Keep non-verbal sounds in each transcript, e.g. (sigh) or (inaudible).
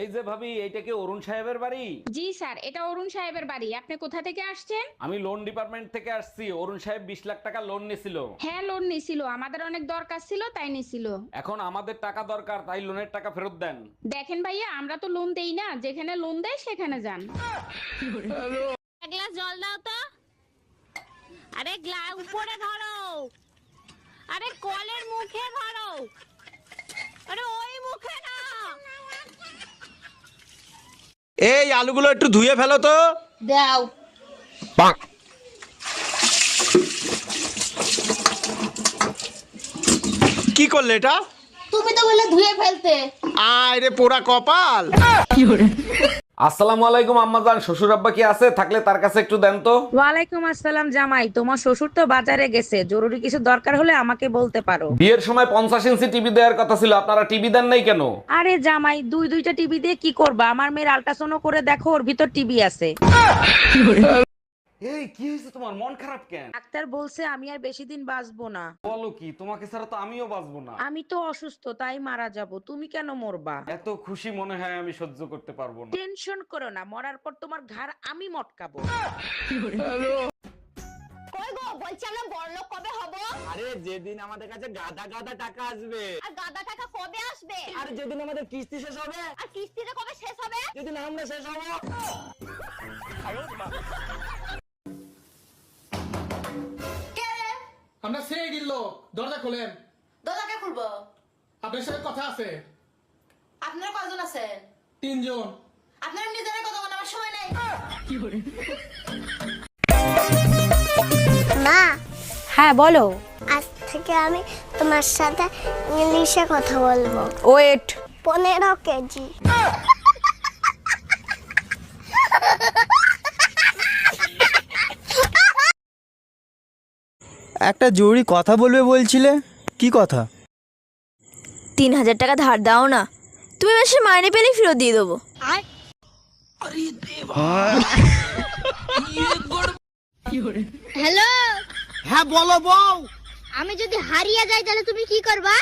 এই যে ভাবি এইটা কি অরুণ সাহেবের বাড়ি? জি স্যার এটা অরুণ সাহেবের বাড়ি। আপনি কোথা থেকে আসছেন? আমি লোন ডিপার্টমেন্ট থেকে আসছি। অরুণ সাহেব বিশ লাখ টাকা লোন নিছিল। হ্যাঁ লোন নিছিল। আমাদের অনেক দরকার ছিল তাই নিছিল। এখন আমাদের টাকা দরকার তাই লোনের টাকা ফেরত দেন। দেখেন ভাইয়া আমরা তো লোন দেই না। যেখানে লোন দেয় সেখানে যান। এক গ্লাস জল দাও তো। আরে গ্লা উপরে ধরো। আরে কলের মুখে ধরো। আরে ওই মুখে না এই আলুগুলো একটু ধুয়ে ফেলো তো। দাও। কি করলে এটা? তুমি তো বলে ধুয়ে ফেলতে। আয় রে পোড়া কপাল। আসসালামু আলাইকুম আম্মাজান। শ্বশুর আব্বা কি আছে? থাকলে তার কাছে একটু দেন তো। ওয়ালাইকুম আসসালাম জামাই। তোমার শ্বশুর তো বাজারে গেছে। জরুরি কিছু দরকার হলে আমাকে বলতে পারো। বিয়ের সময় পঞ্চাশ ইঞ্চি টিভি দেওয়ার কথা ছিল। আপনারা টিভি দেন নাই কেন? আরে জামাই দুই দুইটা টিভি দিয়ে কি করবা? আমার মেয়ের আল্ট্রাসাউন্ড করে দেখো ওর ভিতর টিভি আছে। (laughs) এই কি হয়েছে তোমার? মন খারাপ কেন? ডাক্তার বলছে আমি আর বেশি দিন বাঁচবো না। বলো কি তোমাকে ছাড়া তো আমিও বাঁচবো না। আমি তো অসুস্থ তাই মারা যাব। তুমি কেন মরবা? এত খুশি মনে হয় আমি সহ্য করতে পারব না। টেনশন করো না মরার পর তোমার ঘাড় আমি মটকাবো। কই গো বলছি আমরা বড়লোক কবে হব? আরে যেদিন আমাদের কাছে গাদা গাদা টাকা আসবে। আর গাদা টাকা কবে আসবে? আর যেদিন আমাদের কিস্তি শেষ হবে। আর কিস্তিটা কবে শেষ হবে? যেদিন আমরা শেষ হব। আমরা সেই দিল দরজা খোলেন। দরজাকে খুলবো? আপনার সাথে কথা আছে। আপনারা কয়জন আছেন? তিনজন। আপনারা নিজেরা কথা বলার আমার সময় নেই। মা। হ্যাঁ বলো। আজ থেকে আমি তোমার সাথে ইংলিশে কথা বলব। ওয়েট পনেরো কেজি। একটা জরুরি কথা বলবে বলছিলে? কি কথা? তিন হাজার টাকা ধার দাও না। তুমি মাসে মাইনে পেলে ফেরত দিয়ে দেবো। হ্যালো? হ্যাঁ বলো বউ। আমি যদি হারিয়ে যাই তাহলে তুমি কি করবা?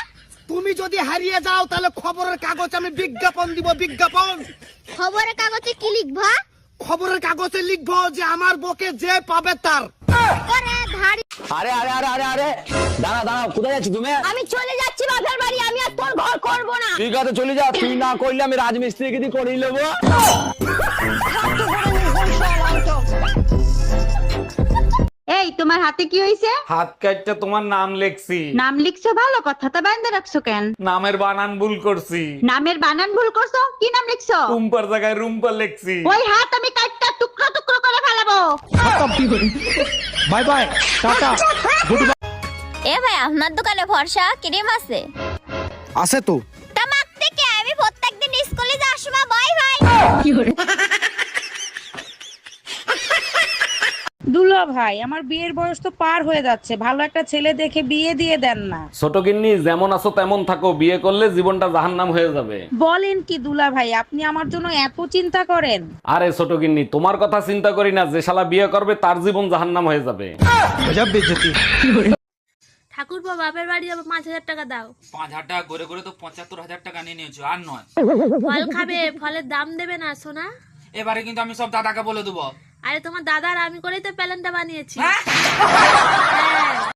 তুমি যদি হারিয়ে যাও তাহলে খবরের কাগজ আমি বিজ্ঞাপন দিব বিজ্ঞাপন। খবরের কাগজে কি লিখবা? খবরের কাগজে লিখব যে আমার বকে যে পাবে তার। ওরে আরে আরে আরে আরে আরে। দাঁড়া দাঁড়া কোথায় যাচ্ছি তুমি? আমি চলে যাচ্ছি বাপের বাড়ি আমি আর তোর ঘর করব না। ঠিক আছে চলে যা তুই না করলে আমি রাজমিস্ত্রিকে দিয়ে করিয়ে নেব? এই তোমার হাতে কি হইছে? হাত কাটটা তোমার নাম লেখছি। নাম লিখছো ভালো কথা তা বাইন্দা রাখছো কেন? নামের বানান ভুল করছি। নামের বানান ভুল করছ? কি নাম লিখছো? রুম্পার জায়গায় রুম্পা লেখছি। ওই হাত আমি কাটটা টুকরো টুকরো করে ফেলাবো। Bye bye tata good bye এ ভাই আপনার দোকানে ফর্সা ক্রিম আছে? আছে তো। তা মাখতে কে? আমি প্রত্যেকদিন স্কুলে যাওয়ার সময় বাই ভাই দুলা ভাই আমার বিয়ের বয়স তো পার হয়ে যাচ্ছে। ভালো একটা ছেলে দেখে বিয়ে দিয়ে দেন না। ছোট গিন্নি যেমন আছো তেমন থাকো। বিয়ে করলে জীবনটা জাহান্নাম হয়ে যাবে। বলেন কি দুলা ভাই আপনি আমার জন্য এত চিন্তা করেন? আরে ছোট গিন্নি তোমার কথা চিন্তা করি না। যে শালা বিয়ে করবে তার জীবন জাহান্নাম হয়ে যাবে। ঠাকুর বাপের বাড়ি যাব পাঁচ হাজার টাকা দাও। পাঁচ হাজার টাকা করে করে তো পঁচাত্তর হাজার টাকা নিয়ে নিয়েছো আর নয়। ফল খাবে ফলের দাম দেবে না সোনা? এবারে কিন্তু আমি সব দাদাকে বলে দেবো। আরে তোমার দাদার আমি করেই তো প্যালেনটা বানিয়েছি।